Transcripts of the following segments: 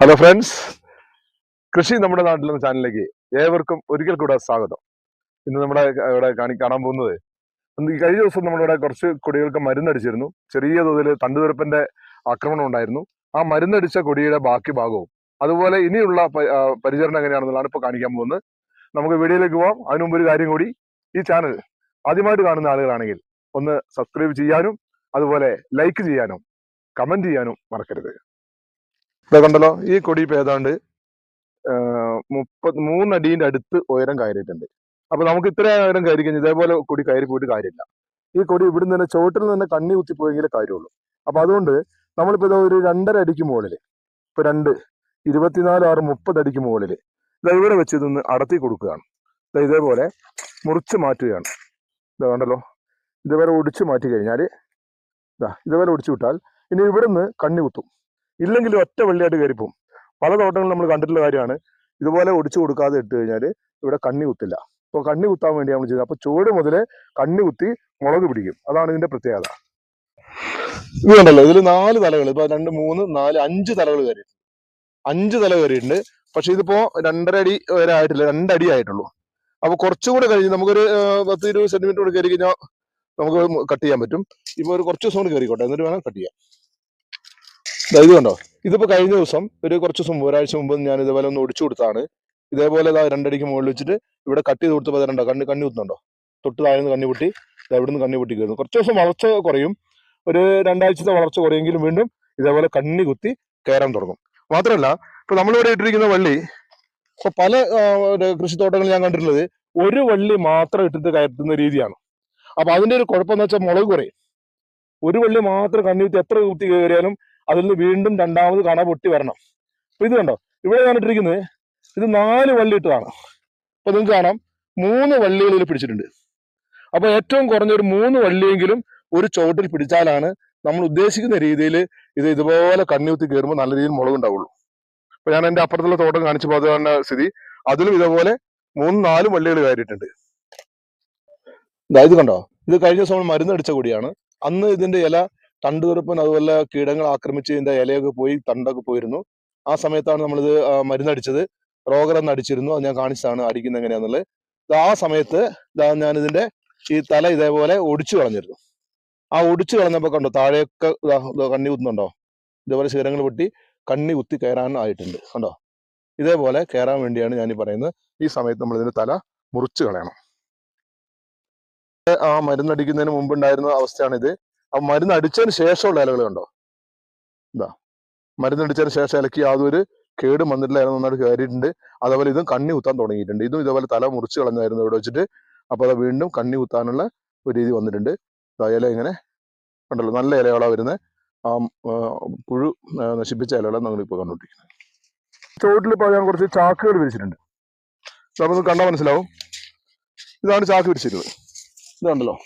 Hello friends കൃഷി നമ്മുടെ നാട്ടിൽ എന്ന ചാനലിലേക്ക് ഏവർക്കും ഒരിക്കൽ കൂടെ സ്വാഗതം. ഇന്ന് നമ്മുടെ ഇവിടെ കാണി കാണാൻ പോകുന്നത് ഈ കഴിഞ്ഞ ദിവസം നമ്മളിവിടെ കുറച്ച് കൊടികൾക്ക് മരുന്നടിച്ചിരുന്നു ചെറിയ തോതിൽ തണ്ടുതുരപ്പന്റെ ആക്രമണം ഉണ്ടായിരുന്നു. ആ മരുന്നടിച്ച കൊടിയുടെ ബാക്കി ഭാഗവും അതുപോലെ ഇനിയുള്ള പരിചരണം എങ്ങനെയാണെന്നുള്ളതാണ് ഇപ്പോൾ കാണിക്കാൻ പോകുന്നത്. നമുക്ക് വീഡിയോയിലേക്ക് പോവാം. അതിനു മുമ്പ് ഒരു കാര്യം കൂടി. ഈ ചാനൽ ആദ്യമായിട്ട് കാണുന്ന ആളുകളാണെങ്കിൽ ഒന്ന് സബ്സ്ക്രൈബ് ചെയ്യാനും അതുപോലെ ലൈക്ക് ചെയ്യാനും കമന്റ് ചെയ്യാനും മറക്കരുത്. ഇവിടെ കണ്ടല്ലോ ഈ കൊടി ഇപ്പൊ ഏതാണ്ട് മുപ്പത് മൂന്നടീന്റെ അടുത്ത് ഉയരം കയറിയിട്ടുണ്ട്. അപ്പൊ നമുക്ക് ഇത്ര ഉയരം കയറി കഴിഞ്ഞാൽ ഇതേപോലെ കൊടി കയറി പോയിട്ട് കാര്യമില്ല. ഈ കൊടി ഇവിടുന്ന് തന്നെ ചുവട്ടിൽ നിന്ന് കണ്ണി കുത്തിപ്പോയെങ്കിലേ കാര്യമുള്ളൂ. അപ്പൊ അതുകൊണ്ട് നമ്മളിപ്പോ ഇതാ ഒരു രണ്ടര അടിക്ക് മുകളിൽ ഇപ്പൊ രണ്ട് ഇരുപത്തിനാല് ആറ് മുപ്പത് അടിക്ക് മുകളിൽ ഇതാ ഇവിടെ വെച്ച് ഇതൊന്ന് അടത്തി കൊടുക്കുകയാണ്. ഇതേപോലെ മുറിച്ച് മാറ്റുകയാണ്. ഇതാ കണ്ടല്ലോ ഇതേപോലെ ഒടിച്ചു മാറ്റി കഴിഞ്ഞാൽ ഇതാ ഇതേപോലെ ഒടിച്ചു വിട്ടാൽ ഇനി ഇവിടുന്ന് കണ്ണി കുത്തും. ഇല്ലെങ്കിൽ ഒറ്റ വെള്ളിയായിട്ട് കയറിപ്പോവും. പല തോട്ടങ്ങളും നമ്മൾ കണ്ടിട്ടുള്ള കാര്യമാണ്. ഇതുപോലെ ഒടിച്ചു കൊടുക്കാതെ ഇട്ട് കഴിഞ്ഞാൽ ഇവിടെ കണ്ണി കുത്തില്ല. അപ്പോൾ കണ്ണി കുത്താൻ വേണ്ടി നമ്മൾ ചെയ്യുന്നത്. അപ്പോൾ ചുവട് മുതലേ കണ്ണി കുത്തി മുളക് പിടിക്കും. അതാണ് ഇതിന്റെ പ്രത്യേകത. ഇത് കണ്ടല്ലോ ഇതിൽ നാല് തലകൾ ഇപ്പൊ രണ്ട് മൂന്ന് നാല് അഞ്ച് തലകൾ കയറിയിട്ടുണ്ട് അഞ്ച് തല കയറിയിട്ടുണ്ട്. പക്ഷെ ഇതിപ്പോ രണ്ടര അടി വരെ ആയിട്ടില്ല. രണ്ടടി ആയിട്ടുള്ളൂ. അപ്പൊ കുറച്ചുകൂടെ കഴിഞ്ഞ് നമുക്കൊരു പത്ത് ഇരുപത് സെന്റിമീറ്റർ കൂടെ കയറി കഴിഞ്ഞാൽ നമുക്ക് കട്ട് ചെയ്യാൻ പറ്റും. ഇപ്പൊ ഒരു കുറച്ച് ദിവസം കൂടി കയറിക്കോട്ടെ. എന്നിട്ട് വേണം കട്ട് ചെയ്യാൻ. ദാ ഇത് കണ്ടോ? ഇതിപ്പോ കഴിഞ്ഞ ദിവസം ഒരു കുറച്ച് ദിവസം ഒരാഴ്ച മുമ്പ് ഞാൻ ഇതേപോലെ ഒന്ന് ഒടിച്ചു കൊടുത്താണ്. ഇതേപോലെ ഇതാ രണ്ടടിക്ക് മുകളിൽ വെച്ചിട്ട് ഇവിടെ കട്ട് ചെയ്ത് കൊടുത്തപ്പോൾ രണ്ടോ കണ്ണി കണ്ണി കുത്തുന്നുണ്ടോ? തൊട്ട് താഴ്ന്ന് കണ്ണി പൊട്ടി ദാ ഇവിടുന്ന് കണ്ണി പൊട്ടി കയറുന്നു കുറച്ച് ദിവസം വളർച്ച കുറയും. ഒരു രണ്ടാഴ്ചത്തെ വളർച്ച കുറയെങ്കിലും വീണ്ടും ഇതേപോലെ കണ്ണി കുത്തി കയറാൻ തുടങ്ങും. മാത്രമല്ല ഇപ്പൊ നമ്മളിവിടെ ഇട്ടിരിക്കുന്ന വള്ളി ഇപ്പൊ പല കൃഷിത്തോട്ടങ്ങളിൽ ഞാൻ കണ്ടിട്ടുള്ളത് ഒരു വള്ളി മാത്രം ഇട്ടിട്ട് കയറ്റുന്ന രീതിയാണ്. അപ്പൊ അതിന്റെ ഒരു കുഴപ്പം കുഴപ്പമെന്ന് വെച്ചാൽ മുളക് കുറയും. ഒരു വള്ളി മാത്രം കണ്ണി കുത്തി എത്ര കുത്തി കയറിയാലും അതിൽ നിന്ന് വീണ്ടും രണ്ടാമത് കണ പൊട്ടി വരണം. അപ്പൊ ഇത് കണ്ടോ? ഇവിടെ കണ്ടിട്ടിരിക്കുന്നത് ഇത് നാല് വള്ളി ഇട്ടതാണ്. അപ്പൊ നിങ്ങൾക്ക് കാണാം മൂന്ന് വള്ളികളിൽ പിടിച്ചിട്ടുണ്ട്. അപ്പൊ ഏറ്റവും കുറഞ്ഞ ഒരു മൂന്ന് വള്ളിയെങ്കിലും ഒരു ചുവട്ടിൽ പിടിച്ചാലാണ് നമ്മൾ ഉദ്ദേശിക്കുന്ന രീതിയിൽ ഇത് ഇതുപോലെ കണ്ണിയുത്തി കയറുമ്പോൾ നല്ല രീതിയിൽ മുളകുണ്ടാവുള്ളൂ അപ്പൊ ഞാൻ എന്റെ അപ്പുറത്തുള്ള തോട്ടം കാണിച്ചു പോകുന്ന സ്ഥിതി. അതിലും ഇതേപോലെ മൂന്ന് നാല് വള്ളികൾ കയറിയിട്ടുണ്ട്. ഇത് കണ്ടോ? ഇത് കഴിഞ്ഞ ദിവസം മരുന്നടിച്ച കൂടിയാണ്. അന്ന് ഇതിന്റെ ഇല തണ്ടുതുറപ്പൻ അതുപോലെ കീടങ്ങൾ ആക്രമിച്ച് ഇതിന്റെ ഇലയൊക്കെ പോയി തണ്ടൊക്കെ പോയിരുന്നു. ആ സമയത്താണ് നമ്മളിത് മരുന്നടിച്ചത്. എന്ന് അടിച്ചിരുന്നു. അത് ഞാൻ കാണിച്ചതാണ് അടിക്കുന്നത് എങ്ങനെയാന്നുള്ളത്. ഇത് ആ സമയത്ത് ഞാൻ ഇതിന്റെ ഈ തല ഇതേപോലെ ഒടിച്ചു കളഞ്ഞിരുന്നു. ആ ഒടിച്ചു കളഞ്ഞപ്പോ കണ്ടോ താഴെയൊക്കെ കണ്ണി കുത്തുന്നുണ്ടോ? ഇതേപോലെ ശിഖരങ്ങൾ പൊട്ടി കണ്ണി കുത്തി കയറാൻ ആയിട്ടുണ്ട് കണ്ടോ? ഇതേപോലെ കയറാൻ വേണ്ടിയാണ് ഞാൻ ഈ പറയുന്നത്. ഈ സമയത്ത് നമ്മൾ ഇതിന്റെ തല മുറിച്ചു കളയണം. ആ മരുന്നടിക്കുന്നതിന് മുമ്പ് ഉണ്ടായിരുന്ന അവസ്ഥയാണിത്. ആ മരുന്ന് അടിച്ചതിന് ശേഷമുള്ള ഇലകൾ കണ്ടോ? എന്താ മരുന്ന് അടിച്ചതിന് ശേഷം ഇലക്ക് യാതൊരു കേട് വന്നിട്ടില്ല ഇല നന്നായിട്ട് കയറിയിട്ടുണ്ട് അതേപോലെ ഇതും കണ്ണി കുത്താൻ തുടങ്ങിയിട്ടുണ്ട്. ഇതും ഇതേപോലെ തല മുറിച്ച് കളഞ്ഞായിരുന്നു ഇവിടെ വെച്ചിട്ട്. അപ്പോൾ അത് വീണ്ടും കണ്ണി കുത്താനുള്ള ഒരു രീതി വന്നിട്ടുണ്ട്. ഇല ഇങ്ങനെ കണ്ടല്ലോ നല്ല ഇലകളാണ് വരുന്നത്. ആ പുഴു നശിപ്പിച്ച ഇലകളാണ് നമ്മൾ ഇപ്പോൾ കണ്ടുകൊണ്ടിരിക്കുന്നത്. ചുവട്ടിൽ ഇപ്പോൾ ഞാൻ കുറച്ച് ചാക്കുകൾ വിരിച്ചിട്ടുണ്ട്. നമുക്ക് കണ്ടാൽ മനസ്സിലാവും. ഇതാണ് ചാക്ക് വിരിച്ചിരുന്നത്. ഇതുണ്ടല്ലോ.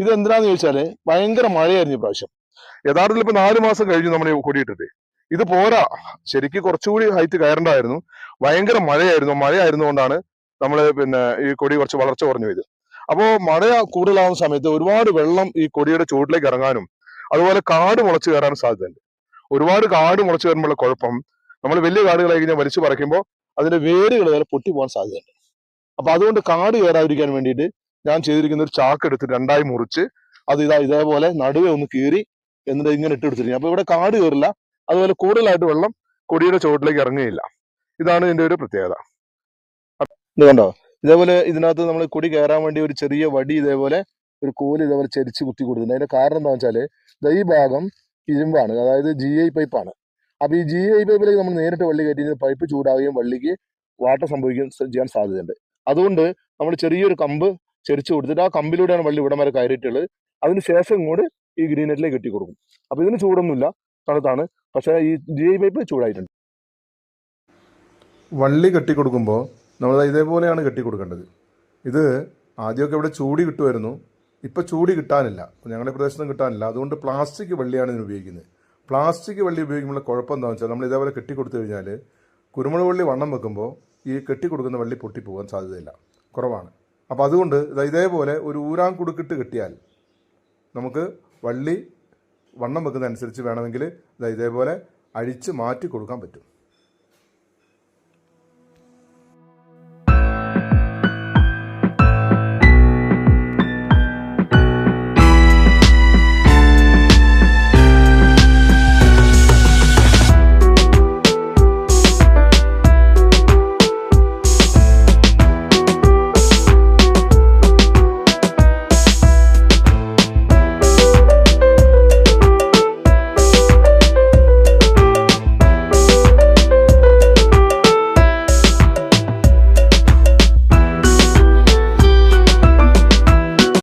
ഇത് എന്തിനാന്ന് ചോദിച്ചാൽ ഭയങ്കര മഴയായിരുന്നു ഈ പ്രാവശ്യം. യഥാർത്ഥത്തിൽ ഇപ്പൊ നാല് മാസം കഴിഞ്ഞു നമ്മൾ കൊടിയിട്ടിട്ട് ഇത് പോരാ. ശരിക്ക് കുറച്ചുകൂടി ഹൈറ്റ് കയറേണ്ടായിരുന്നു. ഭയങ്കര മഴയായിരുന്നു. കൊണ്ടാണ് നമ്മൾ പിന്നെ ഈ കൊടി കുറച്ച് വളർച്ച കുറഞ്ഞു പോയത്. അപ്പോ മഴ കൂടുതലാവുന്ന സമയത്ത് ഒരുപാട് വെള്ളം ഈ കൊടിയുടെ ചുവട്ടിലേക്ക് ഇറങ്ങാനും അതുപോലെ കാട് മുളച്ചു കയറാനും സാധ്യതയുണ്ട്. ഒരുപാട് കാട് മുളച്ചു കയറുമ്പോഴുള്ള കുഴപ്പം നമ്മൾ വലിയ കാടുകളായി കഴിഞ്ഞാൽ വലിച്ചു പറിക്കുമ്പോൾ അതിന്റെ വേരുകൾ വരെ പൊട്ടി പോകാൻ സാധ്യതയുണ്ട്. അപ്പൊ അതുകൊണ്ട് കാട് കയറാതിരിക്കാൻ വേണ്ടിയിട്ട് ഞാൻ ചെയ്തിരിക്കുന്ന ഒരു ചാക്ക് എടുത്ത് രണ്ടായി മുറിച്ച് അത് ഇതാ ഇതേപോലെ നടുവേ ഒന്ന് കീറി എന്നിട്ട് ഇങ്ങനെ ഇട്ട് എടുത്തിരിക്കും അപ്പൊ ഇവിടെ കാട് കയറില്ല. അതുപോലെ കൂടുതലായിട്ട് വെള്ളം കൊടിയുടെ ചുവട്ടിലേക്ക് ഇറങ്ങുകയില്ല. ഇതാണ് ഇതിന്റെ ഒരു പ്രത്യേകത. ഇത് കണ്ടോ? ഇതേപോലെ ഇതിനകത്ത് നമ്മൾ കൊടി കയറാൻ വേണ്ടി ഒരു ചെറിയ വടി ഇതേപോലെ ഒരു കോൽ ഇതേപോലെ ചെരിച്ച് കുത്തി കൊടുത്തിട്ടുണ്ട്. അതിന്റെ കാരണം എന്താ വെച്ചാൽ ഈ ഭാഗം ഇരുമ്പാണ്. അതായത് ജി ഐ പൈപ്പാണ് അപ്പൊ ഈ ജി ഐ പൈപ്പിലേക്ക് നമ്മൾ നേരിട്ട് വള്ളി കയറ്റി പൈപ്പ് ചൂടാവുകയും വള്ളിക്ക് വാട്ടർ സംഭവിക്കുകയും ചെയ്യാൻ സാധ്യതയുണ്ട്. അതുകൊണ്ട് നമ്മൾ ചെറിയൊരു കമ്പ് ചെരിച്ചു കൊടുത്തിട്ട് ആ കമ്പിലൂടെയാണ് വള്ളി ഇവിടം വരെ കയറിയിട്ടുള്ളത്. അതിനുശേഷം ഇങ്ങോട്ട് ഈ ഗ്രീൻ നെറ്റിലേക്ക് കെട്ടി കൊടുക്കും. അപ്പൊ ഇതിന് ചൂടൊന്നുമില്ല. തണുത്താണ്. പക്ഷേ ഈ ജി പൈപ്പ് ചൂടായിട്ടുണ്ട്. വള്ളി കെട്ടി കൊടുക്കുമ്പോൾ നമ്മൾ ഇതേപോലെയാണ് കെട്ടി കെട്ടിക്കൊടുക്കേണ്ടത് ഇത് ആദ്യമൊക്കെ ഇവിടെ ചൂടി കിട്ടുമായിരുന്നു. ഇപ്പോൾ ചൂടി കിട്ടാനില്ല. ഞങ്ങളുടെ പ്രദേശത്തും കിട്ടാനില്ല. അതുകൊണ്ട് പ്ലാസ്റ്റിക് വള്ളിയാണ് ഇതിന് ഉപയോഗിക്കുന്നത്. പ്ലാസ്റ്റിക് വള്ളി ഉപയോഗിക്കുമ്പോൾ കുഴപ്പം എന്താണെന്ന് വെച്ചാൽ നമ്മൾ ഇതേപോലെ കെട്ടിക്കൊടുത്തു കഴിഞ്ഞാൽ കുരുമുളക് വള്ളി വണ്ണം വെക്കുമ്പോൾ ഈ കെട്ടി കൊടുക്കുന്ന വള്ളി പൊട്ടിപ്പോകാൻ സാധ്യതയില്ല. കുറവാണ്. അപ്പോൾ അതുകൊണ്ട് ഇതേപോലെ ഒരു ഊരാൻ കുടുക്കിട്ട് കിട്ടിയാൽ നമുക്ക് വള്ളി വണ്ണം വെക്കുന്നതനുസരിച്ച് വേണമെങ്കിൽ ഇതേപോലെ അഴിച്ച് മാറ്റി കൊടുക്കാൻ പറ്റും.